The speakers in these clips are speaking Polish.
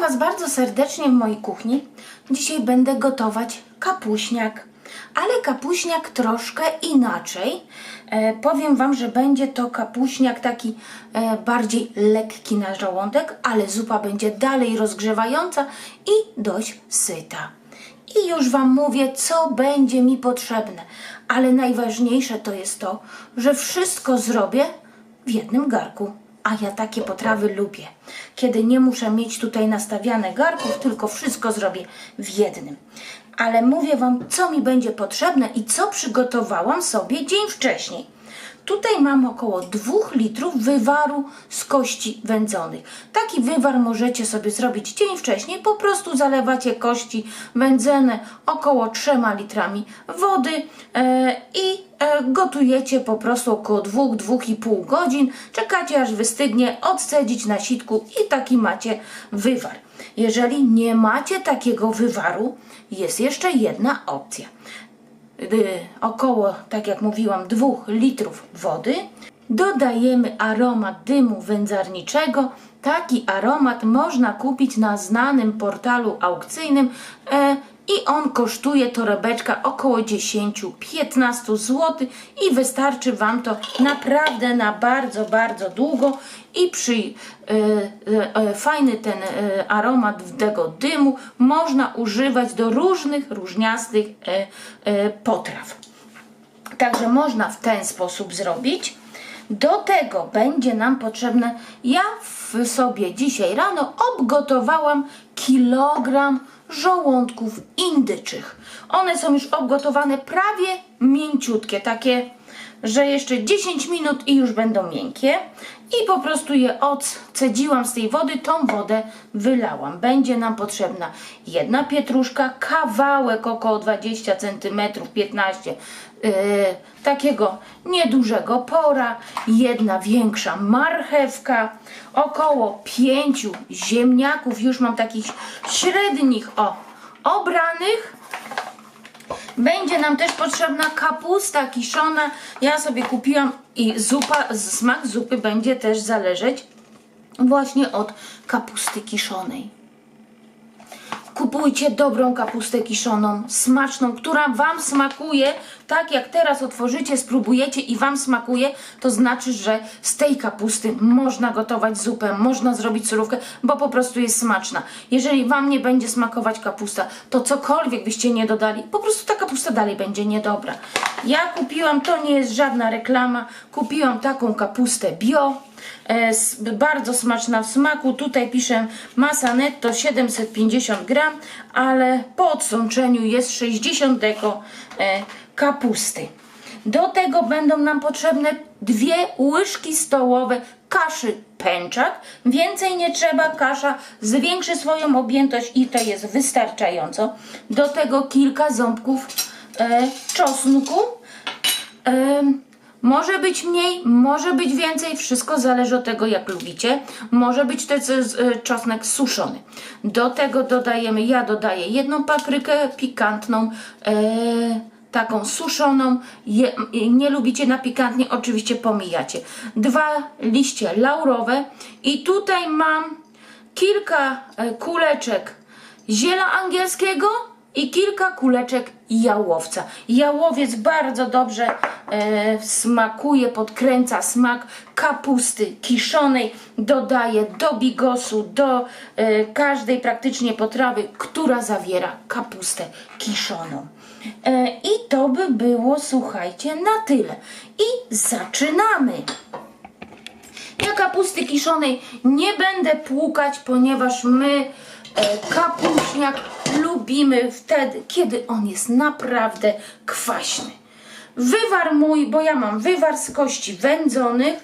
Was bardzo serdecznie w mojej kuchni. Dzisiaj będę gotować kapuśniak, ale kapuśniak troszkę inaczej. E, powiem Wam, że będzie to kapuśniak taki e, bardziej lekki na żołądek, ale zupa będzie dalej rozgrzewająca i dość syta. I już Wam mówię, co będzie mi potrzebne, ale najważniejsze to jest to, że wszystko zrobię w jednym garku. A ja takie potrawy lubię, kiedy nie muszę mieć tutaj nastawiane garków, tylko wszystko zrobię w jednym. Ale mówię Wam, co mi będzie potrzebne i co przygotowałam sobie dzień wcześniej. Tutaj mam około 2 litrów wywaru z kości wędzonych. Taki wywar możecie sobie zrobić dzień wcześniej. Po prostu zalewacie kości wędzone około 3 litrami wody e, i e, gotujecie po prostu około 2-2,5 godzin. Czekacie aż wystygnie, odcedzić na sitku i taki macie wywar. Jeżeli nie macie takiego wywaru, jest jeszcze jedna opcja około, tak jak mówiłam, 2 litrów wody. Dodajemy aromat dymu wędzarniczego. Taki aromat można kupić na znanym portalu aukcyjnym e, i on kosztuje torebeczka około 10-15 zł i wystarczy Wam to naprawdę na bardzo, bardzo długo i przy e, e, e, fajny ten e, aromat tego dymu można używać do różnych, różniastych e, e, potraw. Także można w ten sposób zrobić. Do tego będzie nam potrzebne, ja w sobie dzisiaj rano obgotowałam kilogram żołądków indyczych. One są już obgotowane prawie mięciutkie, takie, że jeszcze 10 minut i już będą miękkie. I po prostu je odcedziłam z tej wody, tą wodę wylałam. Będzie nam potrzebna jedna pietruszka, kawałek około 20 cm, 15 yy, takiego niedużego pora, jedna większa marchewka, około 5 ziemniaków, już mam takich średnich, o, obranych, będzie nam też potrzebna kapusta kiszona. Ja sobie kupiłam i zupa, smak zupy będzie też zależeć właśnie od kapusty kiszonej. Kupujcie dobrą kapustę kiszoną, smaczną, która Wam smakuje. Tak jak teraz otworzycie, spróbujecie i Wam smakuje, to znaczy, że z tej kapusty można gotować zupę, można zrobić surówkę, bo po prostu jest smaczna. Jeżeli Wam nie będzie smakować kapusta, to cokolwiek byście nie dodali, po prostu ta kapusta dalej będzie niedobra. Ja kupiłam, to nie jest żadna reklama, kupiłam taką kapustę bio, bardzo smaczna w smaku. Tutaj piszę masa netto 750 gram, ale po odsączeniu jest 60 deko e, kapusty. Do tego będą nam potrzebne dwie łyżki stołowe kaszy pęczak. Więcej nie trzeba, kasza zwiększy swoją objętość i to jest wystarczająco. Do tego kilka ząbków e, czosnku. Em, może być mniej, może być więcej, wszystko zależy od tego, jak lubicie. Może być też e, czosnek suszony. Do tego dodajemy, ja dodaję jedną paprykę pikantną, e, taką suszoną. Je, nie lubicie na pikantnie, oczywiście pomijacie. Dwa liście laurowe i tutaj mam kilka e, kuleczek ziela angielskiego i kilka kuleczek jałowca. Jałowiec bardzo dobrze e, smakuje, podkręca smak kapusty kiszonej, dodaje do bigosu, do e, każdej praktycznie potrawy, która zawiera kapustę kiszoną. E, I to by było, słuchajcie, na tyle. I zaczynamy. Ja kapusty kiszonej nie będę płukać, ponieważ my e, kapuśniak wtedy, kiedy on jest naprawdę kwaśny. Wywar mój, bo ja mam wywar z kości wędzonych.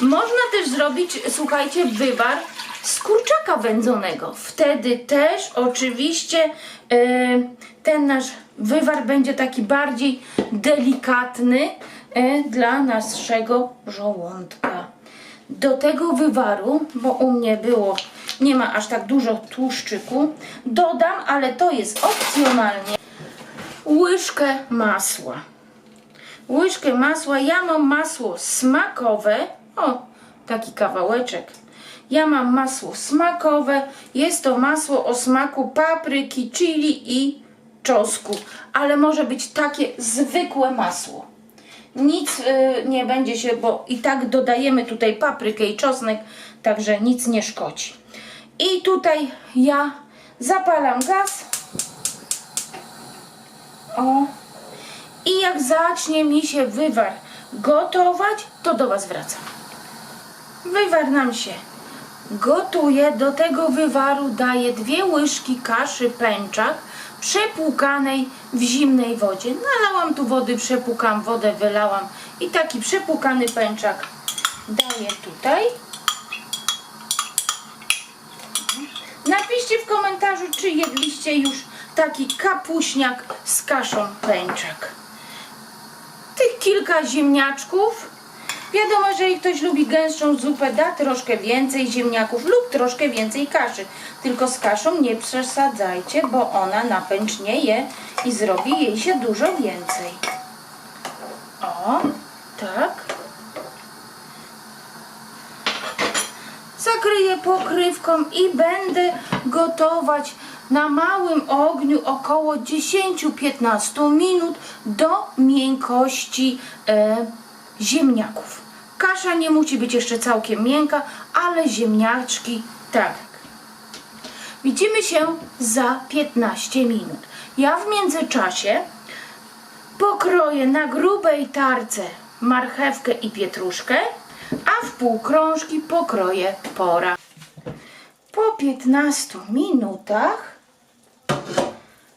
Można też zrobić, słuchajcie, wywar z kurczaka wędzonego. Wtedy też oczywiście e, ten nasz wywar będzie taki bardziej delikatny e, dla naszego żołądka. Do tego wywaru, bo u mnie było, nie ma aż tak dużo tłuszczyku, dodam, ale to jest opcjonalnie, łyżkę masła. Łyżkę masła, ja mam masło smakowe, o, taki kawałeczek. Ja mam masło smakowe. Jest to masło o smaku papryki, chili i czosnku, ale może być takie zwykłe masło. Nic y, nie będzie się, bo i tak dodajemy tutaj paprykę i czosnek, także nic nie szkodzi. I tutaj ja zapalam gaz. O. I jak zacznie mi się wywar gotować, to do Was wracam. Wywar nam się gotuje. Do tego wywaru daję dwie łyżki kaszy pęczak przepłukanej w zimnej wodzie. Nalałam tu wody, przepłukam wodę, wylałam i taki przepłukany pęczak daję tutaj. Komentarzu, czy jedliście już taki kapuśniak z kaszą pęczak. Tych kilka ziemniaczków. Wiadomo, że jeżeli ktoś lubi gęstszą zupę, da troszkę więcej ziemniaków lub troszkę więcej kaszy. Tylko z kaszą nie przesadzajcie, bo ona napęcznieje i zrobi jej się dużo więcej. O, tak. Zakryję pokrywką i będę gotować na małym ogniu około 10-15 minut do miękkości e, ziemniaków. Kasza nie musi być jeszcze całkiem miękka, ale ziemniaczki tak. Widzimy się za 15 minut. Ja w międzyczasie pokroję na grubej tarce marchewkę i pietruszkę, półkrążki pokroję pora. Po 15 minutach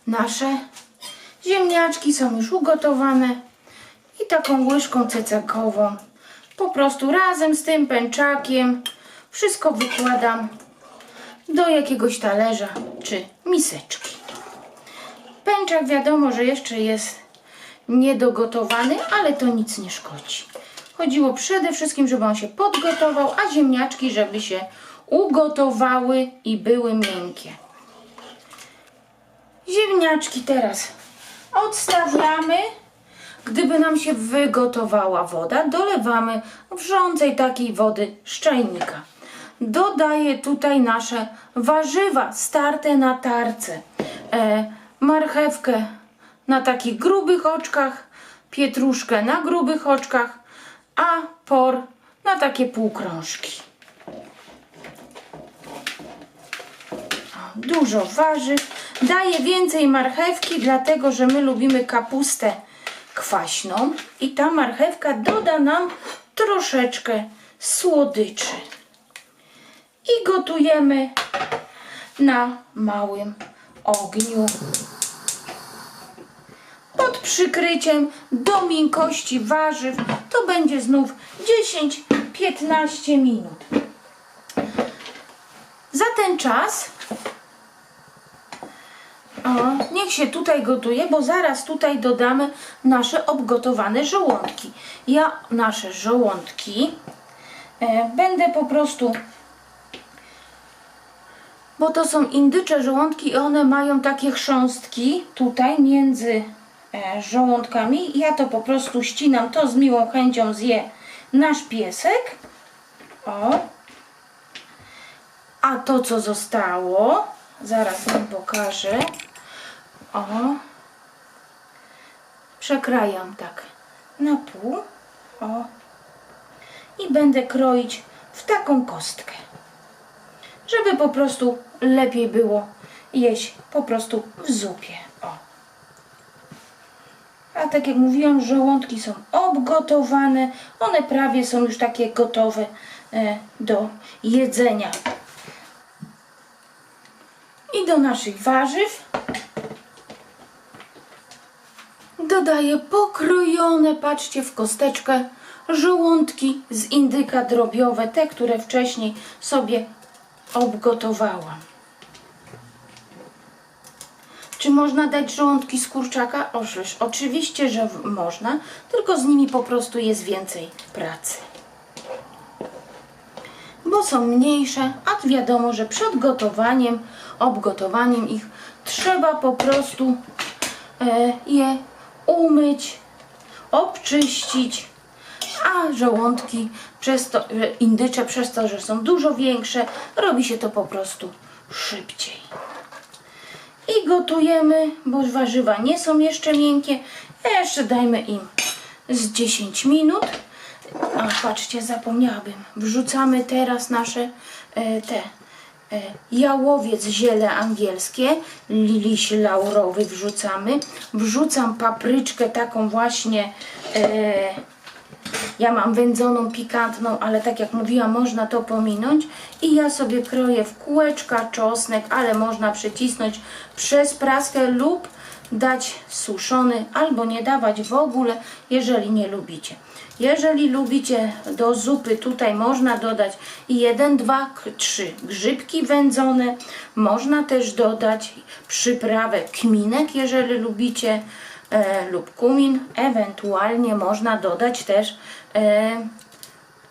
nasze ziemniaczki są już ugotowane i taką łyżką cecekową po prostu razem z tym pęczakiem wszystko wykładam do jakiegoś talerza czy miseczki. Pęczak wiadomo, że jeszcze jest niedogotowany, ale to nic nie szkodzi. Chodziło przede wszystkim, żeby on się podgotował, a ziemniaczki, żeby się ugotowały i były miękkie. Ziemniaczki teraz odstawiamy. Gdyby nam się wygotowała woda, dolewamy wrzącej takiej wody z. Dodaję tutaj nasze warzywa starte na tarce. E, marchewkę na takich grubych oczkach, pietruszkę na grubych oczkach, a por na takie półkrążki. dużo warzyw. Daję więcej marchewki, dlatego że my lubimy kapustę kwaśną i ta marchewka doda nam troszeczkę słodyczy. I gotujemy na małym ogniu. Pod przykryciem do miękkości warzyw będzie znów 10-15 minut. Za ten czas o, niech się tutaj gotuje, bo zaraz tutaj dodamy nasze obgotowane żołądki. Ja nasze żołądki e, będę po prostu, bo to są indycze żołądki i one mają takie chrząstki tutaj między żołądkami. Ja to po prostu ścinam, to z miłą chęcią zje nasz piesek. O. A to co zostało, zaraz wam pokażę. O. Przekrajam tak na pół. O. I będę kroić w taką kostkę. Żeby po prostu lepiej było jeść po prostu w zupie. Tak jak mówiłam, żołądki są obgotowane. One prawie są już takie gotowe e, do jedzenia. I do naszych warzyw dodaję pokrojone, patrzcie, w kosteczkę żołądki z indyka drobiowe, te, które wcześniej sobie obgotowałam. Czy można dać żołądki z kurczaka? Otóż oczywiście, że można, tylko z nimi po prostu jest więcej pracy. Bo są mniejsze, a wiadomo, że przed gotowaniem, obgotowaniem ich trzeba po prostu e, je umyć, obczyścić, a żołądki przez to, że indycze przez to, że są dużo większe, robi się to po prostu szybciej. I gotujemy, bo warzywa nie są jeszcze miękkie. Jeszcze dajmy im z 10 minut. A patrzcie, zapomniałabym. Wrzucamy teraz nasze e, te e, jałowiec ziele angielskie, liliś laurowy wrzucamy. Wrzucam papryczkę taką właśnie e, ja mam wędzoną, pikantną, ale tak jak mówiłam, można to pominąć. I ja sobie kroję w kółeczka czosnek, ale można przycisnąć przez praskę lub dać suszony, albo nie dawać w ogóle, jeżeli nie lubicie. Jeżeli lubicie do zupy, tutaj można dodać 1, 2, 3 grzybki wędzone. Można też dodać przyprawę kminek, jeżeli lubicie e, lub kumin. Ewentualnie można dodać też, e,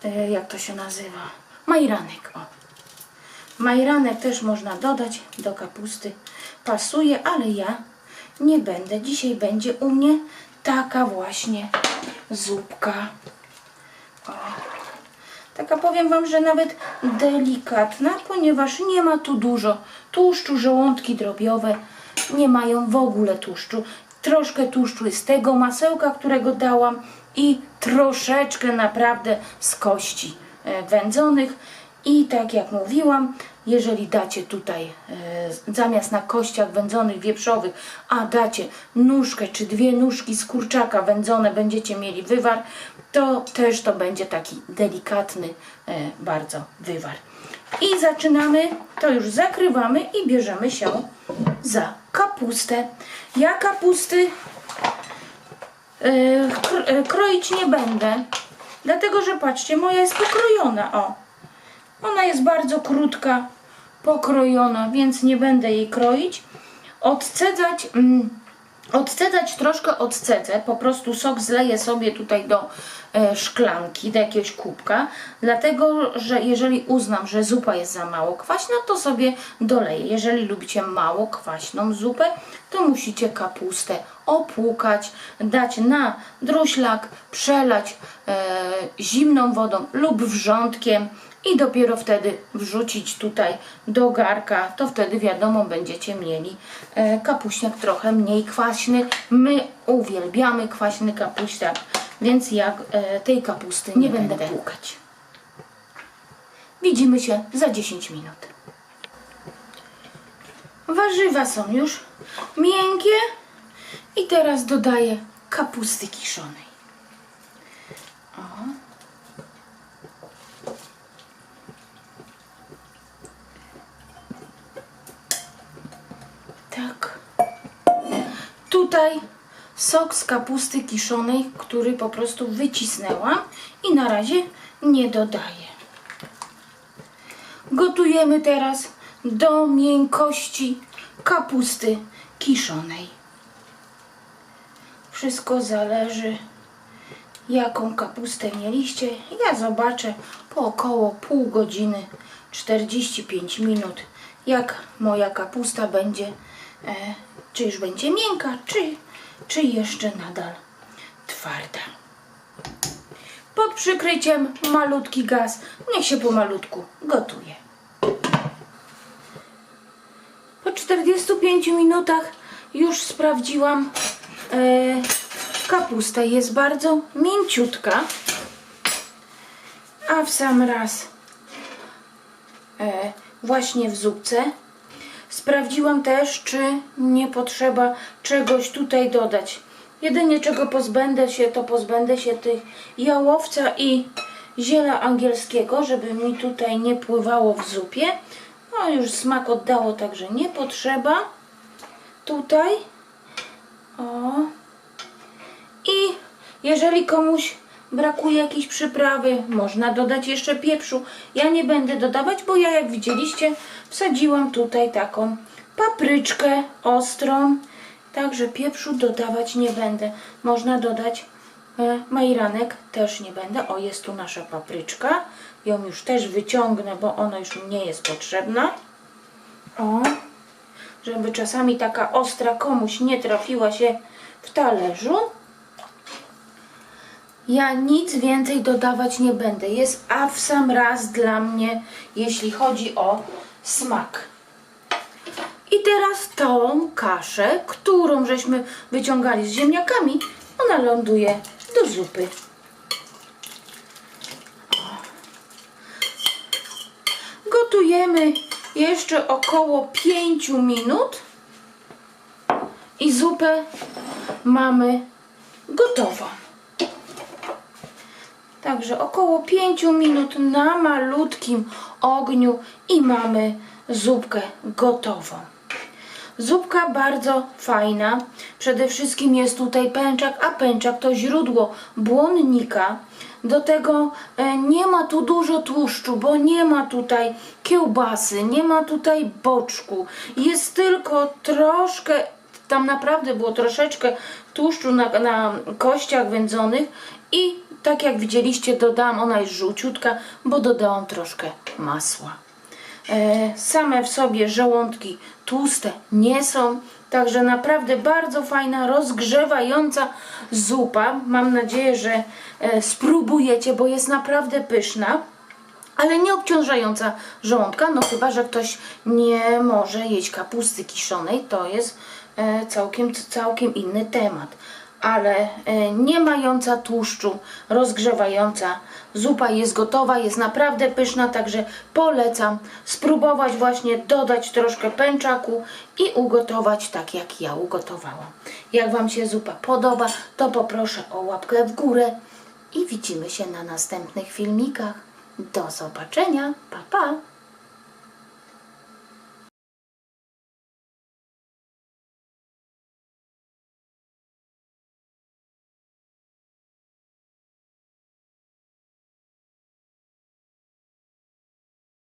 e, jak to się nazywa, majranek. O. Majranek też można dodać do kapusty. Pasuje, ale ja nie będę. Dzisiaj będzie u mnie taka właśnie zupka. O. Taka powiem Wam, że nawet delikatna, ponieważ nie ma tu dużo tłuszczu, żołądki drobiowe nie mają w ogóle tłuszczu. Troszkę tłuszczu z tego masełka, którego dałam i troszeczkę naprawdę z kości e, wędzonych. I tak jak mówiłam, jeżeli dacie tutaj e, zamiast na kościach wędzonych wieprzowych, a dacie nóżkę czy dwie nóżki z kurczaka wędzone, będziecie mieli wywar, to też to będzie taki delikatny e, bardzo wywar. I zaczynamy, to już zakrywamy i bierzemy się za kapustę. Ja kapusty e, e, kroić nie będę, dlatego że patrzcie, moja jest pokrojona, o. Ona jest bardzo krótka, pokrojona, więc nie będę jej kroić. Odcedzać, mm, odcedzać troszkę odcedzę, po prostu sok zleję sobie tutaj do e, szklanki, do jakiegoś kubka, dlatego, że jeżeli uznam, że zupa jest za mało kwaśna, to sobie doleję. Jeżeli lubicie mało kwaśną zupę, to musicie kapustę opłukać, dać na druślak, przelać e, zimną wodą lub wrzątkiem i dopiero wtedy wrzucić tutaj do garka, to wtedy wiadomo będziecie mieli e, kapuśniak trochę mniej kwaśny. My uwielbiamy kwaśny kapuśniak, więc jak e, tej kapusty nie, będę płukać. Widzimy się za 10 minut. Warzywa są już miękkie i teraz dodaję kapusty kiszonej. O. Tak. Tutaj sok z kapusty kiszonej, który po prostu wycisnęłam i na razie nie dodaję. Gotujemy teraz do miękkości kapusty kiszonej. Wszystko zależy jaką kapustę mieliście. Ja zobaczę po około pół godziny, 45 minut, jak moja kapusta będzie, e, czy już będzie miękka, czy, czy jeszcze nadal twarda. Pod przykryciem malutki gaz, niech się pomalutku gotuje. Po 45 minutach już sprawdziłam e. Jest bardzo mięciutka, a w sam raz e, właśnie w zupce. Sprawdziłam też, czy nie potrzeba czegoś tutaj dodać. Jedynie czego pozbędę się, to pozbędę się tych jałowca i ziela angielskiego, żeby mi tutaj nie pływało w zupie. No już smak oddało, także nie potrzeba. Tutaj. O. I jeżeli komuś brakuje jakiejś przyprawy, można dodać jeszcze pieprzu. Ja nie będę dodawać, bo ja jak widzieliście wsadziłam tutaj taką papryczkę ostrą. Także pieprzu dodawać nie będę. Można dodać e, majranek, też nie będę. O, jest tu nasza papryczka. Ją już też wyciągnę, bo ona już nie jest potrzebna. O, żeby czasami taka ostra komuś nie trafiła się w talerzu. Ja nic więcej dodawać nie będę. Jest a w sam raz dla mnie, jeśli chodzi o smak. I teraz tą kaszę, którą żeśmy wyciągali z ziemniakami, ona ląduje do zupy. Gotujemy jeszcze około 5 minut i zupę mamy gotową. Także około 5 minut na malutkim ogniu i mamy zupkę gotową. Zupka bardzo fajna. Przede wszystkim jest tutaj pęczak, a pęczak to źródło błonnika. Do tego e, nie ma tu dużo tłuszczu, bo nie ma tutaj kiełbasy, nie ma tutaj boczku. Jest tylko troszkę, tam naprawdę było troszeczkę tłuszczu na, na kościach wędzonych i tak jak widzieliście dodałam, ona jest żółciutka, bo dodałam troszkę masła. E, same w sobie żołądki tłuste nie są. Także naprawdę bardzo fajna, rozgrzewająca zupa. Mam nadzieję, że e, spróbujecie, bo jest naprawdę pyszna. Ale nie obciążająca żołądka, no chyba, że ktoś nie może jeść kapusty kiszonej, to jest e, całkiem, całkiem inny temat ale e, nie mająca tłuszczu, rozgrzewająca. Zupa jest gotowa, jest naprawdę pyszna, także polecam spróbować właśnie dodać troszkę pęczaku i ugotować tak jak ja ugotowałam. Jak Wam się zupa podoba, to poproszę o łapkę w górę i widzimy się na następnych filmikach. Do zobaczenia, pa pa!